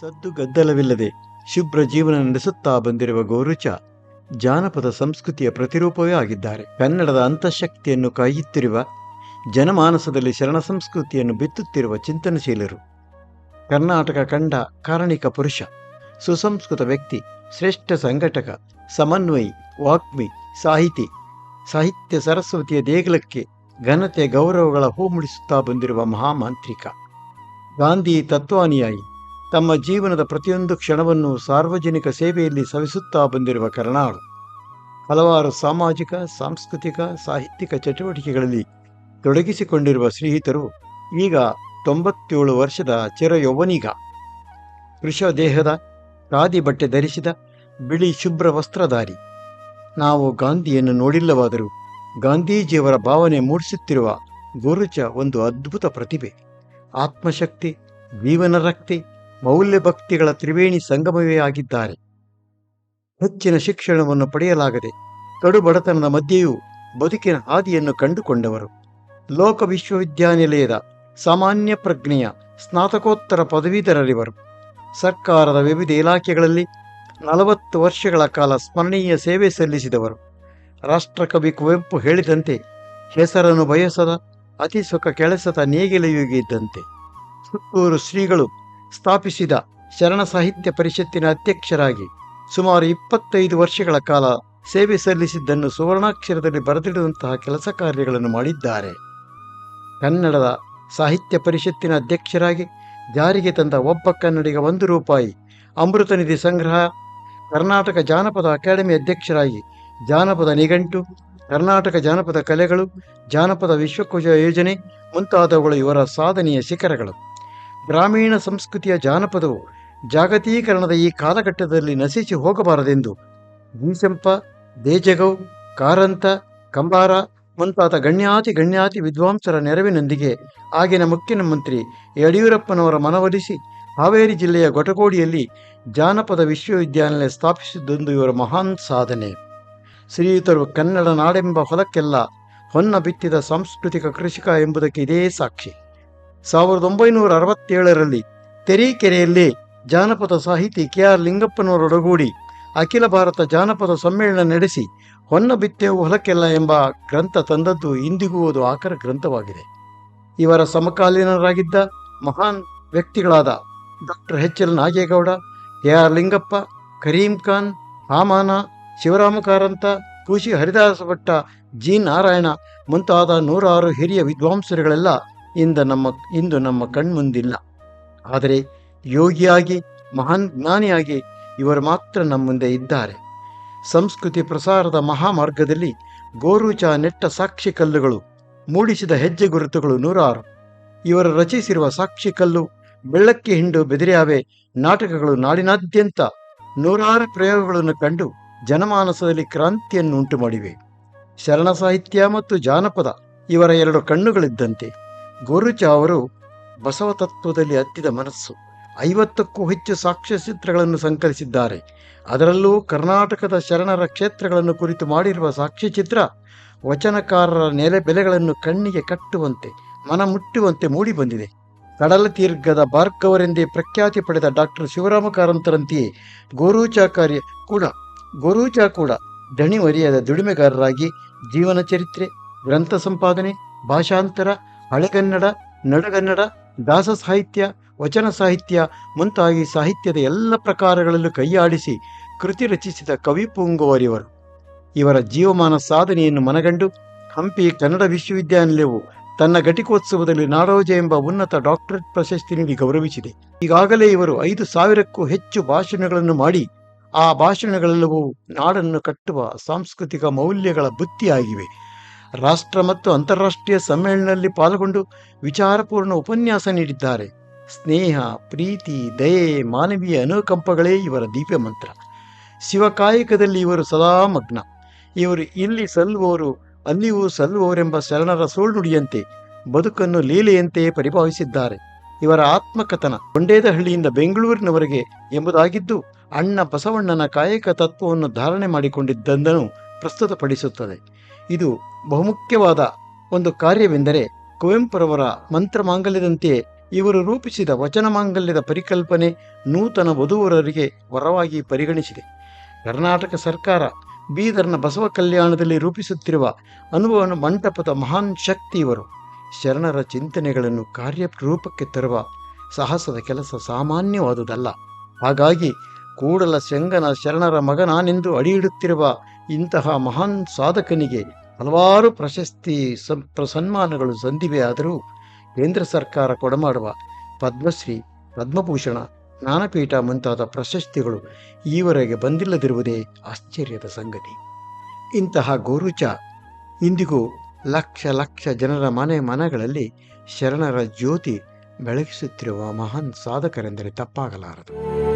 ಸದ್ದು ಗದ್ದಲವಿಲ್ಲದೆ ಶುಭ್ರ ಜೀವನ ನಡೆಸುತ್ತಾ ಬಂದಿರುವ ಗೋರುಚ ಜಾನಪದ ಸಂಸ್ಕೃತಿಯ ಪ್ರತಿರೂಪವೇ ಆಗಿದ್ದಾರೆ. ಕನ್ನಡದ ಅಂತಃಶಕ್ತಿಯನ್ನು ಕಾಯುತ್ತಿರುವ, ಜನಮಾನಸದಲ್ಲಿ ಶರಣ ಸಂಸ್ಕೃತಿಯನ್ನು ಬಿತ್ತುತ್ತಿರುವ ಚಿಂತನಶೀಲರು. ಕರ್ನಾಟಕ ಕಂಡ ಕಾರಣಿಕ ಪುರುಷ, ಸುಸಂಸ್ಕೃತ ವ್ಯಕ್ತಿ, ಶ್ರೇಷ್ಠ ಸಂಘಟಕ, ಸಮನ್ವಯಿ ವಾಗ್ಮಿ ಸಾಹಿತಿ, ಸಾಹಿತ್ಯ ಸರಸ್ವತಿಯ ದೇಗುಲಕ್ಕೆ ಘನತೆ ಗೌರವಗಳ ಹೂ ಮುಡಿಸುತ್ತಾ ಬಂದಿರುವ ಮಹಾಮಾಂತ್ರಿಕ. ಗಾಂಧಿ ತತ್ವಾನಿಯಾಗಿ ತಮ್ಮ ಜೀವನದ ಪ್ರತಿಯೊಂದು ಕ್ಷಣವನ್ನು ಸಾರ್ವಜನಿಕ ಸೇವೆಯಲ್ಲಿ ಸವಿಸುತ್ತಾ ಬಂದಿರುವ ಕರ್ನಾಳು ಹಲವಾರು ಸಾಮಾಜಿಕ, ಸಾಂಸ್ಕೃತಿಕ, ಸಾಹಿತ್ಯಿಕ ಚಟುವಟಿಕೆಗಳಲ್ಲಿ ತೊಡಗಿಸಿಕೊಂಡಿರುವ ಶ್ರೀಹಿತರು ಈಗ ತೊಂಬತ್ತೇಳು ವರ್ಷದ ಚಿರ ಯೌವನಿಗ ವೃಷ ದೇಹದ ಖಾದಿ ಬಟ್ಟೆ ಧರಿಸಿದ ಬಿಳಿ ಶುಭ್ರ ವಸ್ತ್ರಧಾರಿ. ನಾವು ಗಾಂಧಿಯನ್ನು ನೋಡಿಲ್ಲವಾದರೂ ಗಾಂಧೀಜಿಯವರ ಭಾವನೆ ಮೂಡಿಸುತ್ತಿರುವ ಗುರುಚ ಒಂದು ಅದ್ಭುತ ಪ್ರತಿಭೆ. ಆತ್ಮಶಕ್ತಿ, ಜೀವನ ರಕ್ತಿ, ಮೌಲ್ಯ ಭಕ್ತಿಗಳ ತ್ರಿವೇಣಿ ಸಂಗಮವೇ ಆಗಿದ್ದಾರೆ. ಹೆಚ್ಚಿನ ಶಿಕ್ಷಣವನ್ನು ಪಡೆಯಲಾಗದೆ ಕಡುಬಡತನದ ಮಧ್ಯೆಯೂ ಬದುಕಿನ ಹಾದಿಯನ್ನು ಕಂಡುಕೊಂಡವರು. ಲೋಕ ವಿಶ್ವವಿದ್ಯಾನಿಲಯದ ಸಾಮಾನ್ಯ ಪ್ರಜ್ಞೆಯ ಸ್ನಾತಕೋತ್ತರ ಪದವೀಧರರಿವರು. ಸರ್ಕಾರದ ವಿವಿಧ ಇಲಾಖೆಗಳಲ್ಲಿ ನಲವತ್ತು ವರ್ಷಗಳ ಕಾಲ ಸ್ಮರಣೀಯ ಸೇವೆ ಸಲ್ಲಿಸಿದವರು. ರಾಷ್ಟ್ರಕವಿ ಕುವೆಂಪು ಹೇಳಿದಂತೆ ಹೆಸರನ್ನು ಬಯಸದ, ಅತಿ ಸುಖ ಕೆಲಸದ ನೇಗಿಲೆಯುಗಿದ್ದಂತೆ. ಸುತ್ತೂರು ಶ್ರೀಗಳು ಸ್ಥಾಪಿಸಿದ ಶರಣ ಸಾಹಿತ್ಯ ಪರಿಷತ್ತಿನ ಅಧ್ಯಕ್ಷರಾಗಿ ಸುಮಾರು ಇಪ್ಪತ್ತೈದು ವರ್ಷಗಳ ಕಾಲ ಸೇವೆ ಸಲ್ಲಿಸಿದ್ದನ್ನು ಸುವರ್ಣಾಕ್ಷರದಲ್ಲಿ ಬರೆದಿಡುವಂತಹ ಕೆಲಸ ಕಾರ್ಯಗಳನ್ನು ಮಾಡಿದ್ದಾರೆ. ಕನ್ನಡದ ಸಾಹಿತ್ಯ ಪರಿಷತ್ತಿನ ಅಧ್ಯಕ್ಷರಾಗಿ ಜಾರಿಗೆ ತಂದ ಒಬ್ಬ ಕನ್ನಡಿಗ ಒಂದು ರೂಪಾಯಿ, ಅಮೃತ ನಿಧಿ ಸಂಗ್ರಹ, ಕರ್ನಾಟಕ ಜಾನಪದ ಅಕಾಡೆಮಿ ಅಧ್ಯಕ್ಷರಾಗಿ ಜಾನಪದ ನಿಘಂಟು, ಕರ್ನಾಟಕ ಜಾನಪದ ಕಲೆಗಳು, ಜಾನಪದ ವಿಶ್ವಕೋಶ ಯೋಜನೆ ಮುಂತಾದವುಗಳು ಇವರ ಸಾಧನೆಯ ಶಿಖರಗಳು. ಗ್ರಾಮೀಣ ಸಂಸ್ಕೃತಿಯ ಜಾನಪದವು ಜಾಗತೀಕರಣದ ಈ ಕಾಲಘಟ್ಟದಲ್ಲಿ ನಶಿಸಿ ಹೋಗಬಾರದೆಂದು ಭೀಸಂಪ ದೇಜಗೌ, ಕಾರಂತ, ಕಂಬಾರ ಮುಂತಾದ ಗಣ್ಯಾತಿ ಗಣ್ಯಾತಿ ವಿದ್ವಾಂಸರ ನೆರವಿನೊಂದಿಗೆ ಆಗಿನ ಮುಖ್ಯಮಂತ್ರಿ ಯಡಿಯೂರಪ್ಪನವರ ಮನವೊಲಿಸಿ ಹಾವೇರಿ ಜಿಲ್ಲೆಯ ಗೊಟಗೋಡಿಯಲ್ಲಿ ಜಾನಪದ ವಿಶ್ವವಿದ್ಯಾನಿಲಯ ಸ್ಥಾಪಿಸಿದ್ದೊಂದು ಇವರ ಮಹಾನ್ ಸಾಧನೆ. ಶ್ರೀಯುತರು ಕನ್ನಡ ನಾಡೆಂಬ ಹೊಲಕ್ಕೆಲ್ಲ ಹೊನ್ನ ಬಿತ್ತಿದ ಸಾಂಸ್ಕೃತಿಕ ಕೃಷಿಕ ಎಂಬುದಕ್ಕೆ ಇದೇ ಸಾಕ್ಷಿ. ಸಾವಿರದ ಒಂಬೈನೂರ ಅರವತ್ತೇಳರಲ್ಲಿ ತೆರೀಕೆರೆಯಲ್ಲಿ ಜಾನಪದ ಸಾಹಿತಿ ಕೆ ಆರ್ ಲಿಂಗಪ್ಪನವರೊಡಗೂಡಿ ಅಖಿಲ ಭಾರತ ಜಾನಪದ ಸಮ್ಮೇಳನ ನಡೆಸಿ ಹೊನ್ನ ಬಿತ್ತೆವು ಹೊಲಕ್ಕೆಲ್ಲ ಎಂಬ ಗ್ರಂಥ ತಂದದ್ದು ಇಂದಿಗೂ ಅದು ಆಕರ ಗ್ರಂಥವಾಗಿದೆ. ಇವರ ಸಮಕಾಲೀನರಾಗಿದ್ದ ಮಹಾನ್ ವ್ಯಕ್ತಿಗಳಾದ doctor H L Nagegowda A R Lingappa, Karim Khan, ಹಾಮಾನ Shivarama Karanth ಪೂಶಿ ಹರಿದಾಸ ಭಟ್ಟ, ಜಿ ನಾರಾಯಣ ಮುಂತಾದ ನೂರಾರು ಹಿರಿಯ ವಿದ್ವಾಂಸರುಗಳೆಲ್ಲ ಇಂದ ನಮ್ಮ, ಇಂದು ನಮ್ಮ ಕಣ್ಮುಂದಿಲ್ಲ. ಆದರೆ ಯೋಗಿಯಾಗಿ, ಮಹಾನ್ ಜ್ಞಾನಿಯಾಗಿ ಇವರು ಮಾತ್ರ ನಮ್ಮ ಮುಂದೆ ಇದ್ದಾರೆ. ಸಂಸ್ಕೃತಿ ಪ್ರಸಾರದ ಮಹಾಮಾರ್ಗದಲ್ಲಿ ಗೋರುಚ ನೆಟ್ಟ ಸಾಕ್ಷಿ ಕಲ್ಲುಗಳು ಮೂಡಿಸಿದ ಹೆಜ್ಜೆ ಗುರುತುಗಳು ನೂರಾರು. ಇವರು ರಚಿಸಿರುವ ಸಾಕ್ಷಿ ಕಲ್ಲು ಬೆಳ್ಳಕ್ಕಿ ಹಿಂಡು ಬೆದರಿಯಾವೆ ನಾಟಕಗಳು ನಾಡಿನಾದ್ಯಂತ ನೂರಾರು ಪ್ರಯೋಗಗಳನ್ನು ಕಂಡು ಜನಮಾನಸದಲ್ಲಿ ಕ್ರಾಂತಿಯನ್ನು ಉಂಟು ಮಾಡಿವೆ ಶರಣ ಸಾಹಿತ್ಯ ಮತ್ತು ಜಾನಪದ ಇವರ ಎರಡು ಕಣ್ಣುಗಳಿದ್ದಂತೆ ಗೋರುಚ ಅವರು ಬಸವ ತತ್ವದಲ್ಲಿ ಹತ್ತಿದ ಮನಸ್ಸು. ಐವತ್ತಕ್ಕೂ ಹೆಚ್ಚು ಸಾಕ್ಷ್ಯಚಿತ್ರಗಳನ್ನು ಸಂಕಲಿಸಿದ್ದಾರೆ. ಅದರಲ್ಲೂ ಕರ್ನಾಟಕದ ಶರಣರ ಕ್ಷೇತ್ರಗಳನ್ನು ಕುರಿತು ಮಾಡಿರುವ ಸಾಕ್ಷ್ಯಚಿತ್ರ ವಚನಕಾರರ ನೆಲೆ ಬೆಲೆಗಳನ್ನು ಕಣ್ಣಿಗೆ ಕಟ್ಟುವಂತೆ ಮನ ಮುಟ್ಟುವಂತೆ ಮೂಡಿಬಂದಿದೆ. ಕಡಲ ತೀರ್ಘದ ಭಾರ್ಗವರೆಂದೇ ಪ್ರಖ್ಯಾತಿ ಪಡೆದ ಡಾಕ್ಟರ್ ಶಿವರಾಮ ಕಾರಂತರಂತೆಯೇ ಗೋರೂಚಾಕಾರ್ಯ ಕೂಡ ಗೋರೂಚ ಕೂಡ ದಣಿವರಿಯದ ದುಡಿಮೆಗಾರರಾಗಿ ಜೀವನ ಚರಿತ್ರೆ, ಗ್ರಂಥ ಸಂಪಾದನೆ, ಭಾಷಾಂತರ, ಹಳೆಗನ್ನಡ, ನಡಗನ್ನಡ, ದಾಸ ಸಾಹಿತ್ಯ, ವಚನ ಸಾಹಿತ್ಯ ಮುಂತಾಗಿ ಸಾಹಿತ್ಯದ ಎಲ್ಲ ಪ್ರಕಾರಗಳಲ್ಲೂ ಕೈಯಾಡಿಸಿ ಕೃತಿ ರಚಿಸಿದ ಕವಿ ಪೂಂಗುವರಿಯವರು. ಇವರ ಜೀವಮಾನ ಸಾಧನೆಯನ್ನು ಮನಗಂಡು ಹಂಪಿ ಕನ್ನಡ ವಿಶ್ವವಿದ್ಯಾನಿಲಯವು ತನ್ನ ಘಟಿಕೋತ್ಸವದಲ್ಲಿ ನಾಡೋಜ ಎಂಬ ಉನ್ನತ ಡಾಕ್ಟರೇಟ್ ಪ್ರಶಸ್ತಿ ನೀಡಿ ಗೌರವಿಸಿದೆ. ಈಗಾಗಲೇ ಇವರು ಐದು ಸಾವಿರಕ್ಕೂ ಹೆಚ್ಚು ಭಾಷಣಗಳನ್ನು ಮಾಡಿ ಆ ಭಾಷಣಗಳೆಲ್ಲವೂ ನಾಡನ್ನು ಕಟ್ಟುವ ಸಾಂಸ್ಕೃತಿಕ ಮೌಲ್ಯಗಳ ಬುತ್ತಿಯಾಗಿವೆ. ರಾಷ್ಟ್ರ ಮತ್ತು ಅಂತಾರಾಷ್ಟ್ರೀಯ ಸಮ್ಮೇಳನದಲ್ಲಿ ಪಾಲ್ಗೊಂಡು ವಿಚಾರಪೂರ್ಣ ಉಪನ್ಯಾಸ ನೀಡಿದ್ದಾರೆ. ಸ್ನೇಹ, ಪ್ರೀತಿ, ದಯೆ, ಮಾನವೀಯ ಅನುಕಂಪಗಳೇ ಇವರ ದೀಪ್ಯ ಮಂತ್ರ. ಶಿವಕಾಯಕದಲ್ಲಿ ಇವರು ಸದಾ ಮಗ್ನ. ಇವರು ಇಲ್ಲಿ ಸಲ್ಲುವವರು, ಅಲ್ಲಿಯೂ ಸಲ್ಲುವವರೆಂಬ ಶರಣರ ಸೋಳ್ನುಡಿಯಂತೆ, ಬದುಕನ್ನು ಲೀಲೆಯಂತೆಯೇ ಪರಿಭಾವಿಸಿದ್ದಾರೆ. ಇವರ ಆತ್ಮಕಥನ ಕೊಂಡೇದಹಳ್ಳಿಯಿಂದ ಬೆಂಗಳೂರಿನವರೆಗೆ ಎಂಬುದಾಗಿದ್ದು ಅಣ್ಣ ಬಸವಣ್ಣನ ಕಾಯಕ ತತ್ವವನ್ನು ಧಾರಣೆ ಮಾಡಿಕೊಂಡಿದ್ದನ್ನು ಪ್ರಸ್ತುತಪಡಿಸುತ್ತದೆ. ಇದು ಬಹುಮುಖ್ಯವಾದ ಒಂದು ಕಾರ್ಯವೆಂದರೆ ಕುವೆಂಪುರವರ ಮಂತ್ರಮಾಂಗಲ್ಯದಂತೆಯೇ ಇವರು ರೂಪಿಸಿದ ವಚನ ಮಾಂಗಲ್ಯದ ಪರಿಕಲ್ಪನೆ ನೂತನ ವಧುವರರಿಗೆ ವರವಾಗಿ ಪರಿಗಣಿಸಿದೆ. ಕರ್ನಾಟಕ ಸರ್ಕಾರ ಬೀದರ್ನ ಬಸವ ಕಲ್ಯಾಣದಲ್ಲಿ ರೂಪಿಸುತ್ತಿರುವ ಅನುಭವ ಮಂಟಪದ ಮಹಾನ್ ಶಕ್ತಿ ಇವರು. ಶರಣರ ಚಿಂತನೆಗಳನ್ನು ಕಾರ್ಯರೂಪಕ್ಕೆ ತರುವ ಸಾಹಸದ ಕೆಲಸ ಸಾಮಾನ್ಯವಾದುದಲ್ಲ. ಹಾಗಾಗಿ ಕೂಡಲ ಶಂಗನ ಶರಣರ ಮಗನಾನೆಂದು ಅಡಿಯಿಡುತ್ತಿರುವ ಇಂತಹ ಮಹಾನ್ ಸಾಧಕನಿಗೆ ಹಲವಾರು ಪ್ರಶಸ್ತಿ ಸನ್ಮಾನಗಳು ಸಂದಿವೆ ಆದರೂ ಕೇಂದ್ರ ಸರ್ಕಾರ ಕೊಡಮಾಡುವ ಪದ್ಮಶ್ರೀ, ಪದ್ಮಭೂಷಣ, ಜ್ಞಾನಪೀಠ ಮುಂತಾದ ಪ್ರಶಸ್ತಿಗಳು ಈವರೆಗೆ ಬಂದಿಲ್ಲದಿರುವುದೇ ಆಶ್ಚರ್ಯದ ಸಂಗತಿ. ಇಂತಹ ಗೋರುಚ ಇಂದಿಗೂ ಲಕ್ಷ ಲಕ್ಷ ಜನರ ಮನೆ ಮನಗಳಲ್ಲಿ ಶರಣರ ಜ್ಯೋತಿ ಬೆಳಗಿಸುತ್ತಿರುವ ಮಹಾನ್ ಸಾಧಕರೆಂದರೆ ತಪ್ಪಾಗಲಾರದು.